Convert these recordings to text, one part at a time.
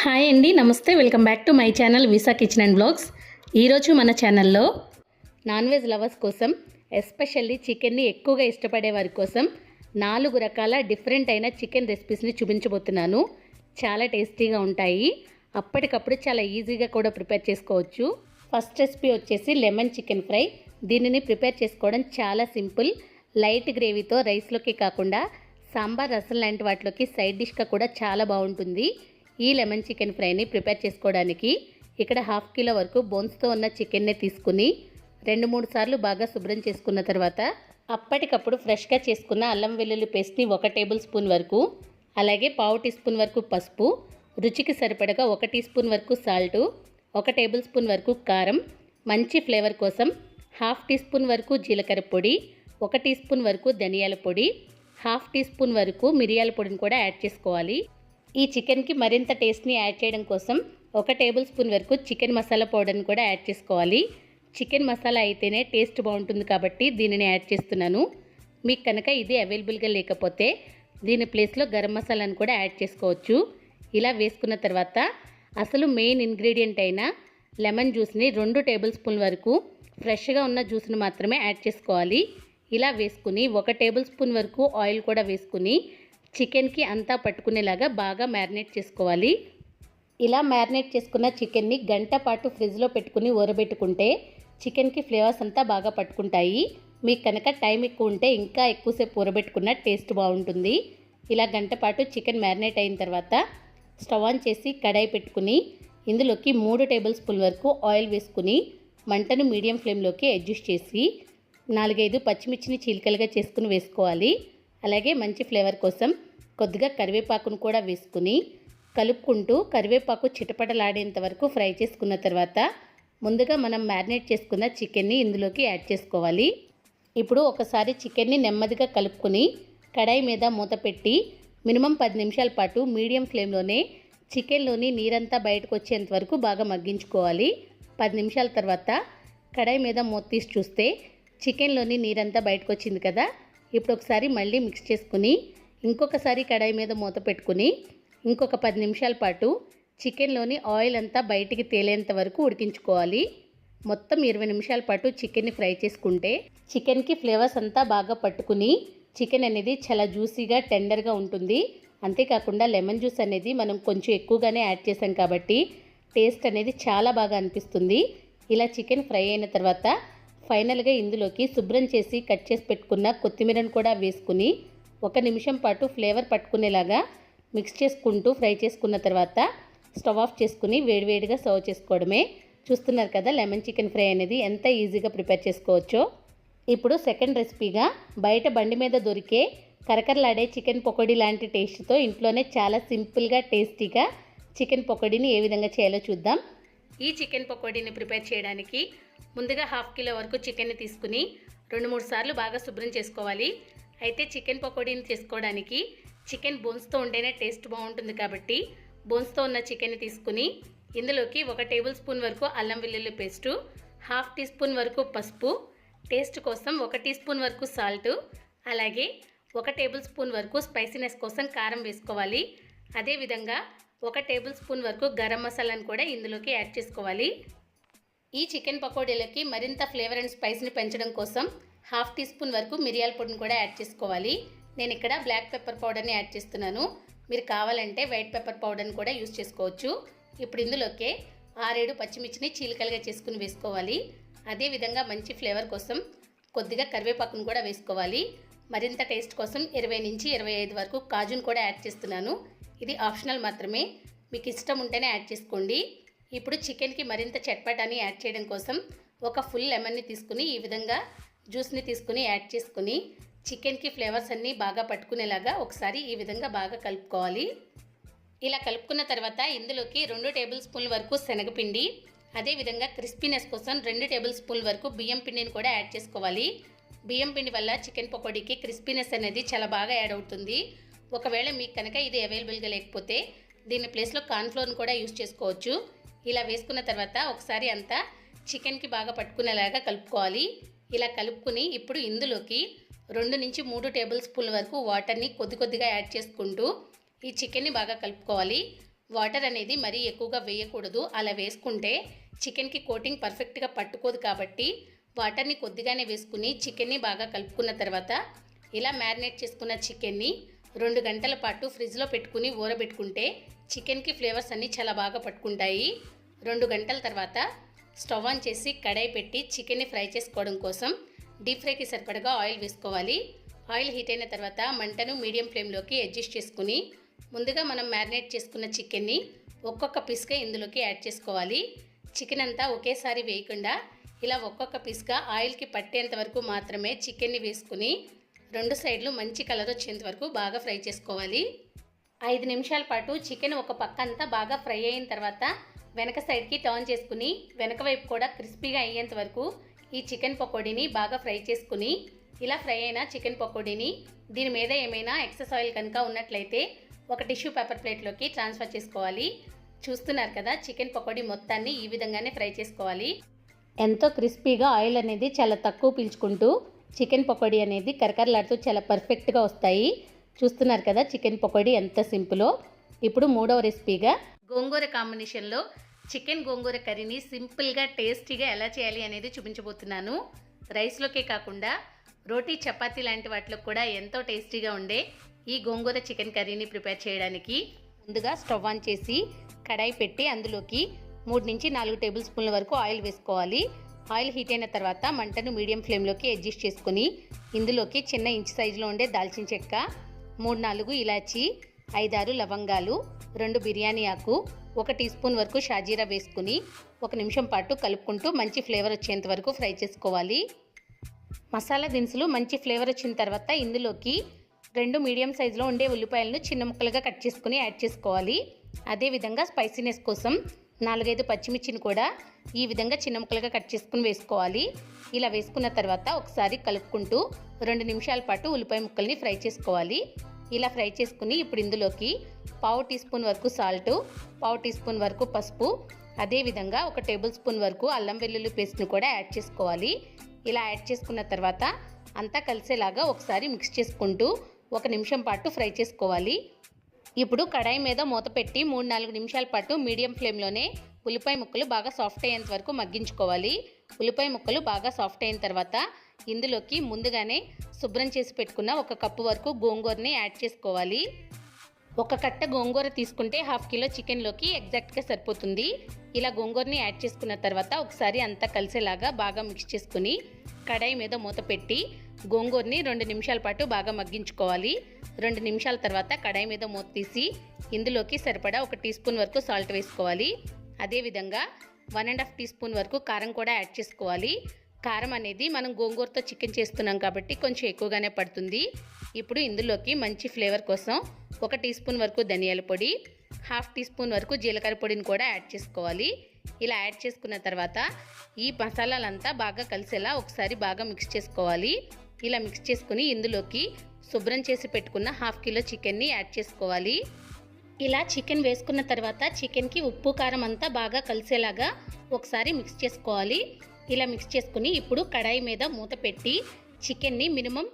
Hi అండి నమస్తే. Welcome back to my channel Visa kitchen and blogs. ఈరోజు మన ఛానల్లో నాన్ వెజ్ లవర్స్ కోసం ఎస్పెషల్లీ చికెన్ని ఎక్కువగా ఇష్టపడే వారి కోసం నాలుగు రకాల డిఫరెంట్ అయిన చికెన్ రెసిపీస్ని చూపించబోతున్నాను. చాలా టేస్టీగా ఉంటాయి. అప్పటికప్పుడు చాలా ఈజీగా కూడా ప్రిపేర్ చేసుకోవచ్చు. ఫస్ట్ రెసిపీ వచ్చేసి లెమన్ చికెన్ ఫ్రై. దీనిని ప్రిపేర్ చేసుకోవడం చాలా సింపుల్. లైట్ గ్రేవీతో రైస్లోకి కాకుండా సాంబార్ రసం లాంటి వాటిలోకి సైడ్ డిష్గా కూడా చాలా బాగుంటుంది. ఈ లెమన్ చికెన్ ఫ్రైని ప్రిపేర్ చేసుకోవడానికి ఇక్కడ హాఫ్ కిలో వరకు బోన్స్తో ఉన్న చికెన్నే తీసుకుని రెండు మూడు సార్లు బాగా శుభ్రం చేసుకున్న తర్వాత అప్పటికప్పుడు ఫ్రెష్గా చేసుకున్న అల్లం వెల్లుల్లి పేస్ట్ని ఒక టేబుల్ స్పూన్ వరకు అలాగే పావు టీ స్పూన్ వరకు పసుపు రుచికి సరిపడగా ఒక టీ స్పూన్ వరకు సాల్టు ఒక టేబుల్ స్పూన్ వరకు కారం మంచి ఫ్లేవర్ కోసం హాఫ్ టీ స్పూన్ వరకు జీలకర్ర పొడి ఒక టీ స్పూన్ వరకు ధనియాల పొడి హాఫ్ టీ స్పూన్ వరకు మిరియాల పొడిని కూడా యాడ్ చేసుకోవాలి. ఈ చికెన్కి మరింత టేస్ట్ని యాడ్ చేయడం కోసం ఒక టేబుల్ స్పూన్ వరకు చికెన్ మసాలా పౌడర్ని కూడా యాడ్ చేసుకోవాలి. చికెన్ మసాలా అయితేనే టేస్ట్ బాగుంటుంది కాబట్టి దీనిని యాడ్ చేస్తున్నాను. మీకు కనుక ఇది అవైలబుల్గా లేకపోతే దీని ప్లేస్లో గరం మసాలాను కూడా యాడ్ చేసుకోవచ్చు. ఇలా వేసుకున్న తర్వాత అసలు మెయిన్ ఇంగ్రీడియంట్ అయిన లెమన్ జ్యూస్ని రెండు టేబుల్ స్పూన్ వరకు ఫ్రెష్గా ఉన్న జ్యూస్ని మాత్రమే యాడ్ చేసుకోవాలి. ఇలా వేసుకుని ఒక టేబుల్ స్పూన్ వరకు ఆయిల్ కూడా వేసుకుని చికెన్కి అంతా పట్టుకునేలాగా బాగా మ్యారినేట్ చేసుకోవాలి. ఇలా మ్యారినేట్ చేసుకున్న చికెన్ని గంట పాటు ఫ్రిడ్జ్లో పెట్టుకుని ఊరబెట్టుకుంటే చికెన్కి ఫ్లేవర్స్ అంతా బాగా పట్టుకుంటాయి. మీకు కనుక టైం ఎక్కువ ఉంటే ఇంకా ఎక్కువసేపు ఊరబెట్టుకున్న టేస్ట్ బాగుంటుంది. ఇలా గంట పాటు చికెన్ మ్యారినేట్ అయిన తర్వాత స్టవ్ ఆన్ చేసి కడాయి పెట్టుకుని ఇందులోకి మూడు టేబుల్ స్పూన్ వరకు ఆయిల్ వేసుకుని మంటను మీడియం ఫ్లేమ్లోకి అడ్జస్ట్ చేసి నాలుగైదు పచ్చిమిర్చిని చీలికలుగా చేసుకుని వేసుకోవాలి. అలాగే మంచి ఫ్లేవర్ కోసం కొద్దిగా కరివేపాకును కూడా వేసుకుని కలుపుకుంటూ కరివేపాకు చిటపటలాడేంత వరకు ఫ్రై చేసుకున్న తర్వాత ముందుగా మనం మ్యారినేట్ చేసుకున్న చికెన్ని ఇందులోకి యాడ్ చేసుకోవాలి. ఇప్పుడు ఒకసారి చికెన్ని నెమ్మదిగా కలుపుకొని కడాయి మీద మూత పెట్టి మినిమం పది నిమిషాల పాటు మీడియం ఫ్లేమ్లోనే చికెన్లోని నీరంతా బయటకు వచ్చేంత వరకు బాగా మగ్గించుకోవాలి. పది నిమిషాల తర్వాత కడాయి మీద మూత తీసి చూస్తే చికెన్లోని నీరంతా బయటకు వచ్చింది కదా? ఇప్పుడు ఒకసారి మళ్ళీ మిక్స్ చేసుకుని ఇంకొకసారి కడాయి మీద మూత పెట్టుకుని ఇంకొక పది నిమిషాల పాటు చికెన్లోని ఆయిల్ అంతా బయటికి తేలేంత వరకు ఉడికించుకోవాలి. మొత్తం ఇరవై నిమిషాల పాటు చికెన్ని ఫ్రై చేసుకుంటే చికెన్కి ఫ్లేవర్స్ అంతా బాగా పట్టుకుని చికెన్ అనేది చాలా జ్యూసీగా టెండర్గా ఉంటుంది. అంతేకాకుండా లెమన్ జ్యూస్ అనేది మనం కొంచెం ఎక్కువగానే యాడ్ చేసాం కాబట్టి టేస్ట్ అనేది చాలా బాగా అనిపిస్తుంది. ఇలా చికెన్ ఫ్రై అయిన తర్వాత ఫైనల్గా ఇందులోకి శుభ్రం చేసి కట్ చేసి పెట్టుకున్న కొత్తిమీరను కూడా వేసుకుని ఒక నిమిషం పాటు ఫ్లేవర్ పట్టుకునేలాగా మిక్స్ చేసుకుంటూ ఫ్రై చేసుకున్న తర్వాత స్టవ్ ఆఫ్ చేసుకుని వేడివేడిగా సర్వ్ చేసుకోవడమే. చూస్తున్నారు కదా లెమన్ చికెన్ ఫ్రై అనేది ఎంత ఈజీగా ప్రిపేర్ చేసుకోవచ్చో. ఇప్పుడు సెకండ్ రెసిపీగా బయట బండి మీద దొరికే కరకరలాడే చికెన్ పకోడీ లాంటి టేస్ట్తో ఇంట్లోనే చాలా సింపుల్గా టేస్టీగా చికెన్ పకోడీని ఏ విధంగా చేయాలో చూద్దాం. ఈ చికెన్ పకోడీని ప్రిపేర్ చేయడానికి ముందుగా హాఫ్ కిలో వరకు చికెన్ని తీసుకుని రెండు మూడు సార్లు బాగా శుభ్రం చేసుకోవాలి. అయితే చికెన్ పకోడీని చేసుకోవడానికి చికెన్ బోన్స్తో ఉంటేనే టేస్ట్ బాగుంటుంది కాబట్టి బోన్స్తో ఉన్న చికెన్ని తీసుకుని ఇందులోకి ఒక టేబుల్ స్పూన్ వరకు అల్లం వెల్లుల్లి పేస్టు హాఫ్ టీ స్పూన్ వరకు పసుపు టేస్ట్ కోసం ఒక టీ స్పూన్ వరకు సాల్ట్ అలాగే ఒక టేబుల్ స్పూన్ వరకు స్పైసీనెస్ కోసం కారం వేసుకోవాలి. అదేవిధంగా ఒక టేబుల్ స్పూన్ వరకు గరం మసాలాను కూడా ఇందులోకి యాడ్ చేసుకోవాలి. ఈ చికెన్ పకోడీలకి మరింత ఫ్లేవర్ అండ్ స్పైస్ని పెంచడం కోసం హాఫ్ టీ స్పూన్ వరకు మిరియాల పొడిని కూడా యాడ్ చేసుకోవాలి. నేను ఇక్కడ బ్లాక్ పెప్పర్ పౌడర్ని యాడ్ చేస్తున్నాను. మీరు కావాలంటే వైట్ పెప్పర్ పౌడర్ని కూడా యూస్ చేసుకోవచ్చు. ఇప్పుడు ఇందులోకే ఆరేడు పచ్చిమిర్చిని చీలికలుగా చేసుకుని వేసుకోవాలి. అదేవిధంగా మంచి ఫ్లేవర్ కోసం కొద్దిగా కరివేపాకును కూడా వేసుకోవాలి. మరింత టేస్ట్ కోసం ఇరవై నుంచి ఇరవై ఐదు వరకు కాజును కూడా యాడ్ చేస్తున్నాను. ఇది ఆప్షనల్ మాత్రమే. మీకు ఇష్టం ఉంటేనే యాడ్ చేసుకోండి. ఇప్పుడు చికెన్కి మరింత చట్పటాని యాడ్ చేయడం కోసం ఒక ఫుల్ లెమన్ని తీసుకుని ఈ విధంగా జ్యూస్ని తీసుకుని యాడ్ చేసుకుని చికెన్కి ఫ్లేవర్స్ అన్నీ బాగా పట్టుకునేలాగా ఒకసారి ఈ విధంగా బాగా కలుపుకోవాలి. ఇలా కలుపుకున్న తర్వాత ఇందులోకి రెండు టేబుల్ స్పూన్ల వరకు శనగపిండి అదేవిధంగా క్రిస్పీనెస్ కోసం రెండు టేబుల్ స్పూన్ల వరకు బియ్యం పిండిని కూడా యాడ్ చేసుకోవాలి. బియ్యం పిండి వల్ల చికెన్ పకోడీకి క్రిస్పీనెస్ అనేది చాలా బాగా యాడ్ అవుతుంది. ఒకవేళ మీకు కనుక ఇది అవైలబుల్గా లేకపోతే దీని ప్లేస్లో కార్న్ఫ్లోర్ని కూడా యూస్ చేసుకోవచ్చు. ఇలా వేసుకున్న తర్వాత ఒకసారి అంతా చికెన్కి బాగా పట్టుకునేలాగా కలుపుకోవాలి. ఇలా కలుపుకుని ఇప్పుడు ఇందులోకి రెండు నుంచి మూడు టేబుల్ స్పూన్ల వరకు వాటర్ని కొద్ది కొద్దిగా యాడ్ చేసుకుంటూ ఈ చికెన్ని బాగా కలుపుకోవాలి. వాటర్ అనేది మరీ ఎక్కువగా వేయకూడదు. అలా వేసుకుంటే చికెన్కి కోటింగ్ పర్ఫెక్ట్గా పట్టుకోదు కాబట్టి వాటర్ని కొద్దిగానే వేసుకుని చికెన్ని బాగా కలుపుకున్న తర్వాత ఇలా మ్యారినేట్ చేసుకున్న చికెన్ని రెండు గంటల పాటు ఫ్రిడ్జ్లో పెట్టుకుని ఊరబెట్టుకుంటే చికెన్కి ఫ్లేవర్స్ అన్నీ చాలా బాగా పట్టుకుంటాయి. రెండు గంటల తర్వాత స్టవ్ ఆన్ చేసి కడాయి పెట్టి చికెన్ని ఫ్రై చేసుకోవడం కోసం డీప్ ఫ్రైకి సరిపడగా ఆయిల్ వేసుకోవాలి. ఆయిల్ హీట్ అయిన తర్వాత మంటను మీడియం ఫ్లేమ్లోకి అడ్జస్ట్ చేసుకుని ముందుగా మనం మ్యారినేట్ చేసుకున్న చికెన్ని ఒక్కొక్క పీస్గా ఇందులోకి యాడ్ చేసుకోవాలి. చికెన్ అంతా ఒకేసారి వేయకుండా ఇలా ఒక్కొక్క పీస్గా ఆయిల్కి పట్టేంత వరకు మాత్రమే చికెన్ని వేసుకుని రెండు సైడ్లు మంచి కలర్ వచ్చేంత వరకు బాగా ఫ్రై చేసుకోవాలి. ఐదు నిమిషాల పాటు చికెన్ ఒక పక్క అంతా బాగా ఫ్రై అయిన తర్వాత వెనక సైడ్కి టర్న్ చేసుకుని వెనక వైపు కూడా క్రిస్పీగా అయ్యేంత వరకు ఈ చికెన్ పకోడీని బాగా ఫ్రై చేసుకుని ఇలా ఫ్రై అయిన చికెన్ పకోడీని దీని మీద ఏమైనా ఎక్సెస్ ఆయిల్ కనుక ఉన్నట్లయితే ఒక టిష్యూ పేపర్ ప్లేట్లోకి ట్రాన్స్ఫర్ చేసుకోవాలి. చూస్తున్నారు కదా చికెన్ పకోడీ మొత్తాన్ని ఈ విధంగానే ఫ్రై చేసుకోవాలి. ఎంతో క్రిస్పీగా ఆయిల్ అనేది చాలా తక్కువ పీల్చుకుంటూ చికెన్ పకోడీ అనేది కరకరలాడుతూ చాలా పర్ఫెక్ట్గా వస్తాయి. చూస్తున్నారు కదా చికెన్ పకోడీ ఎంత సింపులో. ఇప్పుడు మూడవ రెసిపీగా గోంగూర కాంబినేషన్లో చికెన్ గోంగూర కర్రీని సింపుల్గా టేస్టీగా ఎలా చేయాలి అనేది చూపించబోతున్నాను. రైస్లోకే కాకుండా రోటీ చపాతీ లాంటి వాటిలో కూడా ఎంతో టేస్టీగా ఉండే ఈ గోంగూర చికెన్ కర్రీని ప్రిపేర్ చేయడానికి ముందుగా స్టవ్ ఆన్ చేసి కడాయి పెట్టి అందులోకి మూడు నుంచి నాలుగు టేబుల్ స్పూన్ల వరకు ఆయిల్ వేసుకోవాలి. ఆయిల్ హీట్ అయిన తర్వాత మంటను మీడియం ఫ్లేమ్లోకి అడ్జస్ట్ చేసుకుని ఇందులోకి చిన్న ఇంచ్ సైజులో ఉండే దాల్చిన చెక్క మూడు నాలుగు ఇలాచి ఐదారు లవంగాలు రెండు బిర్యానీ ఆకు ఒక టీ స్పూన్ వరకు షాజీరా వేసుకుని ఒక నిమిషం పాటు కలుపుకుంటూ మంచి ఫ్లేవర్ వచ్చేంత వరకు ఫ్రై చేసుకోవాలి. మసాలా దినుసులు మంచి ఫ్లేవర్ వచ్చిన తర్వాత ఇందులోకి రెండు మీడియం సైజులో ఉండే ఉల్లిపాయలను చిన్న ముక్కలుగా కట్ చేసుకుని యాడ్ చేసుకోవాలి. అదేవిధంగా స్పైసీనెస్ కోసం నాలుగైదు పచ్చిమిర్చిని కూడా ఈ విధంగా చిన్న ముక్కలుగా కట్ చేసుకుని వేసుకోవాలి. ఇలా వేసుకున్న తర్వాత ఒకసారి కలుపుకుంటూ రెండు నిమిషాల పాటు ఉల్లిపాయ ముక్కల్ని ఫ్రై చేసుకోవాలి. ఇలా ఫ్రై చేసుకుని ఇప్పుడు ఇందులోకి పావు టీ స్పూన్ వరకు సాల్ట్ పావు టీ స్పూన్ వరకు పసుపు అదేవిధంగా ఒక టేబుల్ స్పూన్ వరకు అల్లం వెల్లుల్లి పేస్ట్ను కూడా యాడ్ చేసుకోవాలి. ఇలా యాడ్ చేసుకున్న తర్వాత అంతా కలిసేలాగా ఒకసారి మిక్స్ చేసుకుంటూ ఒక నిమిషం పాటు ఫ్రై చేసుకోవాలి. ఇప్పుడు కడాయి మీద మూత పెట్టి మూడు నాలుగు నిమిషాల పాటు మీడియం ఫ్లేమ్లోనే ఉల్లిపాయ ముక్కలు బాగా సాఫ్ట్ అయ్యేంత వరకు మగ్గించుకోవాలి. ఉల్లిపాయ ముక్కలు బాగా సాఫ్ట్ అయిన తర్వాత ఇందులోకి ముందుగానే శుభ్రం చేసి పెట్టుకున్న ఒక కప్పు వరకు గోంగూరని యాడ్ చేసుకోవాలి. ఒక కట్ట గోంగూర తీసుకుంటే హాఫ్ కిలో చికెన్లోకి ఎగ్జాక్ట్గా సరిపోతుంది. ఇలా గోంగూరని యాడ్ చేసుకున్న తర్వాత ఒకసారి అంతా కలిసేలాగా బాగా మిక్స్ చేసుకుని కడాయి మీద మూత పెట్టి గోంగూరని రెండు నిమిషాల పాటు బాగా మగ్గించుకోవాలి. రెండు నిమిషాల తర్వాత కడాయి మీద మూత తీసి ఇందులోకి సరిపడా ఒక టీ స్పూన్ వరకు సాల్ట్ వేసుకోవాలి. అదేవిధంగా one and half teaspoon వరకు కారం కూడా యాడ్ చేసుకోవాలి. కారం అనేది మనం గోంగూరతో చికెన్ చేస్తున్నాం కాబట్టి కొంచెం ఎక్కువగానే పడుతుంది. ఇప్పుడు ఇందులోకి మంచి ఫ్లేవర్ కోసం ఒక టీ స్పూన్ వరకు ధనియాల పొడి హాఫ్ టీ స్పూన్ వరకు జీలకర్ర పొడిని కూడా యాడ్ చేసుకోవాలి. ఇలా యాడ్ చేసుకున్న తర్వాత ఈ మసాలాలంతా బాగా కలిసేలా ఒకసారి బాగా మిక్స్ చేసుకోవాలి. ఇలా మిక్స్ చేసుకుని ఇందులోకి శుభ్రం చేసి పెట్టుకున్న హాఫ్ కిలో చికెన్ని యాడ్ చేసుకోవాలి. ఇలా చికెన్ వేసుకున్న తర్వాత చికెన్కి ఉప్పు కారం అంతా బాగా కలిసేలాగా ఒకసారి మిక్స్ చేసుకోవాలి. ఇలా మిక్స్ చేసుకుని ఇప్పుడు కడాయి మీద మూత పెట్టి చికెన్ని మినిమం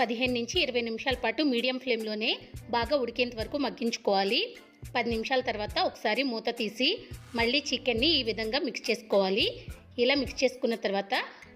పదిహేను నుంచి ఇరవై నిమిషాల పాటు మీడియం ఫ్లేమ్లోనే బాగా ఉడికేంత వరకు మగ్గించుకోవాలి. పది నిమిషాల తర్వాత ఒకసారి మూత తీసి మళ్ళీ చికెన్ని ఈ విధంగా మిక్స్ చేసుకోవాలి. ఇలా మిక్స్ చేసుకున్న తర్వాత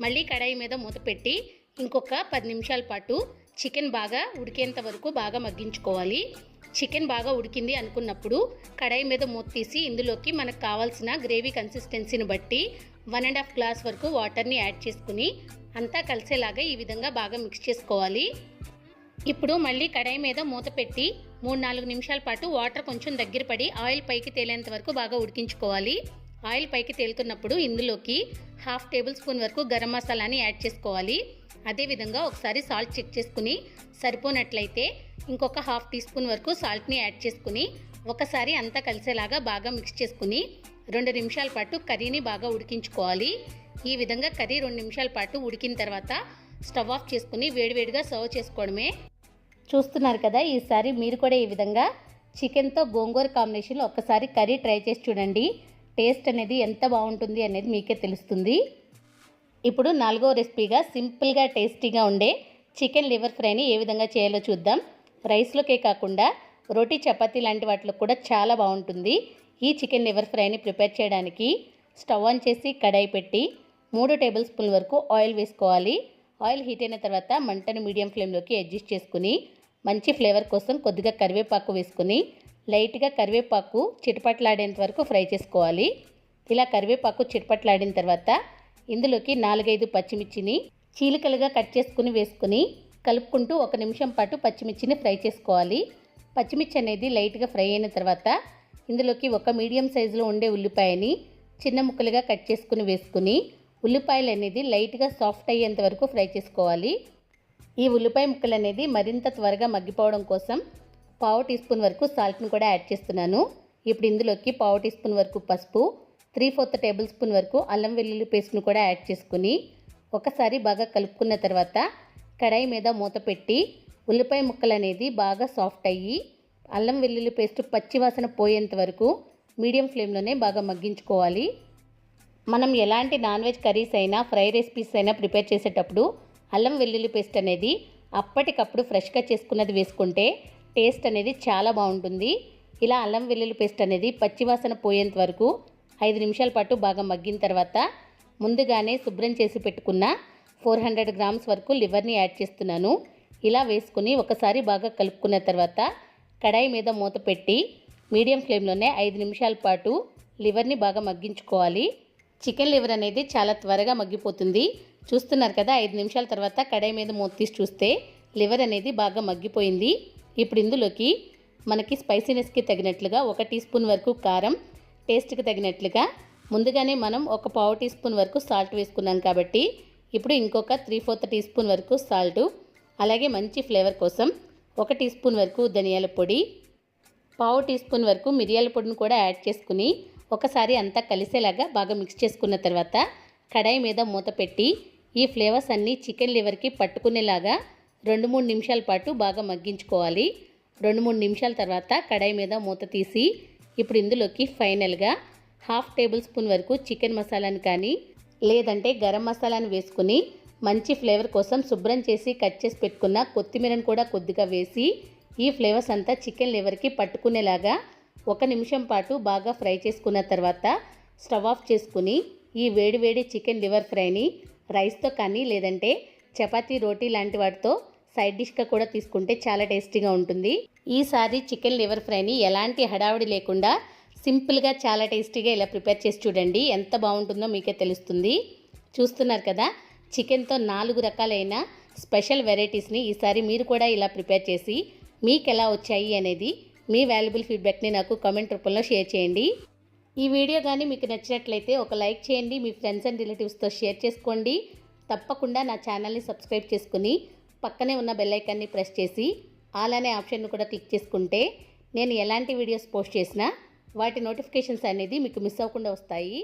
మళ్ళీ కడాయి మీద మూత పెట్టి ఇంకొక పది నిమిషాల పాటు చికెన్ బాగా ఉడికేంత వరకు బాగా మగ్గించుకోవాలి. చికెన్ బాగా ఉడికింది అనుకున్నప్పుడు కడాయి మీద మూత తీసి ఇందులోకి మనకు కావాల్సిన గ్రేవీ కన్సిస్టెన్సీని బట్టి వన్ అండ్ హాఫ్ గ్లాస్ వరకు వాటర్ని యాడ్ చేసుకుని అంతా కలిసేలాగా ఈ విధంగా బాగా మిక్స్ చేసుకోవాలి. ఇప్పుడు మళ్ళీ కడాయి మీద మూత పెట్టి మూడు నాలుగు నిమిషాల పాటు వాటర్ కొంచెం దగ్గర పడి ఆయిల్ పైకి తేలేంత వరకు బాగా ఉడికించుకోవాలి. ఆయిల్ పైకి తేలుతున్నప్పుడు ఇందులోకి హాఫ్ టేబుల్ స్పూన్ వరకు గరం మసాలాని యాడ్ చేసుకోవాలి. అదేవిధంగా ఒకసారి సాల్ట్ చెక్ చేసుకుని సరిపోనట్లయితే ఇంకొక హాఫ్ టీ స్పూన్ వరకు సాల్ట్ని యాడ్ చేసుకుని ఒకసారి అంతా కలిసేలాగా బాగా మిక్స్ చేసుకుని రెండు నిమిషాల పాటు కర్రీని బాగా ఉడికించుకోవాలి. ఈ విధంగా కర్రీ రెండు నిమిషాల పాటు ఉడికిన తర్వాత స్టవ్ ఆఫ్ చేసుకుని వేడివేడిగా సర్వ్ చేసుకోవడమే. చూస్తున్నారు కదా ఈసారి మీరు కూడా ఈ విధంగా చికెన్తో గోంగూర కాంబినేషన్లో ఒక్కసారి కర్రీ ట్రై చేసి చూడండి. టేస్ట్ అనేది ఎంత బాగుంటుంది అనేది మీకే తెలుస్తుంది. ఇప్పుడు నాలుగో రెసిపీగా సింపుల్గా టేస్టీగా ఉండే చికెన్ లివర్ ఫ్రైని ఏ విధంగా చేయాలో చూద్దాం. రైస్లోకే కాకుండా రోటీ చపాతీ లాంటి వాటిలో కూడా చాలా బాగుంటుంది. ఈ చికెన్ లివర్ ఫ్రైని ప్రిపేర్ చేయడానికి స్టవ్ ఆన్ చేసి కడాయి పెట్టి మూడు టేబుల్ స్పూన్ వరకు ఆయిల్ వేసుకోవాలి. ఆయిల్ హీట్ అయిన తర్వాత మంటను మీడియం ఫ్లేమ్లోకి అడ్జస్ట్ చేసుకుని మంచి ఫ్లేవర్ కోసం కొద్దిగా కరివేపాకు వేసుకుని లైట్గా కరివేపాకు చిటపట్లాడేంత వరకు ఫ్రై చేసుకోవాలి. ఇలా కరివేపాకు చిటపట్లాడిన తర్వాత ఇందులోకి నాలుగైదు పచ్చిమిర్చిని చీలికలుగా కట్ చేసుకుని వేసుకుని కలుపుకుంటూ ఒక నిమిషం పాటు పచ్చిమిర్చిని ఫ్రై చేసుకోవాలి. పచ్చిమిర్చి అనేది లైట్గా ఫ్రై అయిన తర్వాత ఇందులోకి ఒక మీడియం సైజులో ఉండే ఉల్లిపాయని చిన్న ముక్కలుగా కట్ చేసుకుని వేసుకుని ఉల్లిపాయలు అనేది లైట్గా సాఫ్ట్ అయ్యేంత వరకు ఫ్రై చేసుకోవాలి. ఈ ఉల్లిపాయ ముక్కలు అనేది మరింత త్వరగా మగ్గిపోవడం కోసం పావు టీ స్పూన్ వరకు సాల్ట్ని కూడా యాడ్ చేస్తున్నాను. ఇప్పుడు ఇందులోకి పావు టీ స్పూన్ వరకు పసుపు త్రీ ఫోర్త్ టేబుల్ స్పూన్ వరకు అల్లం వెల్లుల్లి పేస్ట్ను కూడా యాడ్ చేసుకుని ఒకసారి బాగా కలుపుకున్న తర్వాత కడాయి మీద మూత పెట్టి ఉల్లిపాయ ముక్కలు అనేది బాగా సాఫ్ట్ అయ్యి అల్లం వెల్లుల్లి పేస్ట్ పచ్చివాసన పోయేంత వరకు మీడియం ఫ్లేమ్లోనే బాగా మగ్గించుకోవాలి. మనం ఎలాంటి నాన్ వెజ్ కర్రీస్ అయినా ఫ్రై రెసిపీస్ అయినా ప్రిపేర్ చేసేటప్పుడు అల్లం వెల్లుల్లి పేస్ట్ అనేది అప్పటికప్పుడు ఫ్రెష్గా చేసుకున్నది వేసుకుంటే టేస్ట్ అనేది చాలా బాగుంటుంది. ఇలా అల్లం వెల్లుల్లి పేస్ట్ అనేది పచ్చివాసన పోయేంత వరకు ఐదు నిమిషాల పాటు బాగా మగ్గిన తర్వాత ముందుగానే శుభ్రం చేసి పెట్టుకున్న ఫోర్ హండ్రెడ్ గ్రామ్స్ వరకు లివర్ని యాడ్ చేస్తున్నాను. ఇలా వేసుకుని ఒకసారి బాగా కలుపుకున్న తర్వాత కడాయి మీద మూత పెట్టి మీడియం ఫ్లేమ్లోనే ఐదు నిమిషాల పాటు లివర్ని బాగా మగ్గించుకోవాలి. చికెన్ లివర్ అనేది చాలా త్వరగా మగ్గిపోతుంది. చూస్తున్నారు కదా ఐదు నిమిషాల తర్వాత కడాయి మీద మూత తీసి చూస్తే లివర్ అనేది బాగా మగ్గిపోయింది. ఇప్పుడు ఇందులోకి మనకి స్పైసీనెస్కి తగినట్లుగా ఒక టీ స్పూన్ వరకు కారం టేస్ట్కి తగినట్లుగా ముందుగానే మనం ఒక పావు టీ స్పూన్ వరకు సాల్ట్ వేసుకున్నాం కాబట్టి ఇప్పుడు ఇంకొక త్రీ ఫోర్త్ టీ స్పూన్ వరకు సాల్ట్ అలాగే మంచి ఫ్లేవర్ కోసం ఒక టీ స్పూన్ వరకు ధనియాల పొడి పావు టీ స్పూన్ వరకు మిరియాల పొడిని కూడా యాడ్ చేసుకుని ఒకసారి అంతా కలిసేలాగా బాగా మిక్స్ చేసుకున్న తర్వాత కడాయి మీద మూత పెట్టి ఈ ఫ్లేవర్స్ అన్నీ చికెన్ లివర్కి పట్టుకునేలాగా రెండు మూడు నిమిషాల పాటు బాగా మగ్గించుకోవాలి. రెండు మూడు నిమిషాల తర్వాత కడాయి మీద మూత తీసి ఇప్పుడు ఇందులోకి ఫైనల్గా హాఫ్ టేబుల్ స్పూన్ వరకు చికెన్ మసాలాని కానీ లేదంటే గరం మసాలాను వేసుకుని మంచి ఫ్లేవర్ కోసం శుభ్రం చేసి కట్ చేసి పెట్టుకున్న కొత్తిమీరను కూడా కొద్దిగా వేసి ఈ ఫ్లేవర్స్ అంతా చికెన్ లివర్కి పట్టుకునేలాగా ఒక నిమిషం పాటు బాగా ఫ్రై చేసుకున్న తర్వాత స్టవ్ ఆఫ్ చేసుకుని ఈ వేడివేడి చికెన్ లివర్ ఫ్రైని రైస్తో కానీ లేదంటే చపాతీ రోటీ లాంటి వాటితో సైడ్ డిష్గా కూడా తీసుకుంటే చాలా టేస్టీగా ఉంటుంది. ఈసారి చికెన్ లివర్ ఫ్రైని ఎలాంటి హడావిడి లేకుండా సింపుల్గా చాలా టేస్టీగా ఇలా ప్రిపేర్ చేసి చూడండి. ఎంత బాగుంటుందో మీకే తెలుస్తుంది. చూస్తున్నారు కదా చికెన్తో నాలుగు రకాలైన స్పెషల్ వెరైటీస్ని ఈసారి మీరు కూడా ఇలా ప్రిపేర్ చేసి మీకు ఎలా వచ్చాయి అనేది మీ వాల్యుబుల్ ఫీడ్బ్యాక్ని నాకు కామెంట్ రూపంలో షేర్ చేయండి. ఈ వీడియో కానీ మీకు నచ్చినట్లయితే ఒక లైక్ చేయండి మీ ఫ్రెండ్స్ అండ్ రిలేటివ్స్తో షేర్ చేసుకోండి. తప్పకుండా నా ఛానల్ని సబ్స్క్రైబ్ చేసుకుని పక్కనే ఉన్న బెల్లైకాన్ని ప్రెస్ చేసి ఆల్ అనే ఆప్షన్ను కూడా క్లిక్ చేసుకుంటే నేను ఎలాంటి వీడియోస్ పోస్ట్ చేసినా వాటి నోటిఫికేషన్స్ అనేది మీకు మిస్ అవ్వకుండా వస్తాయి.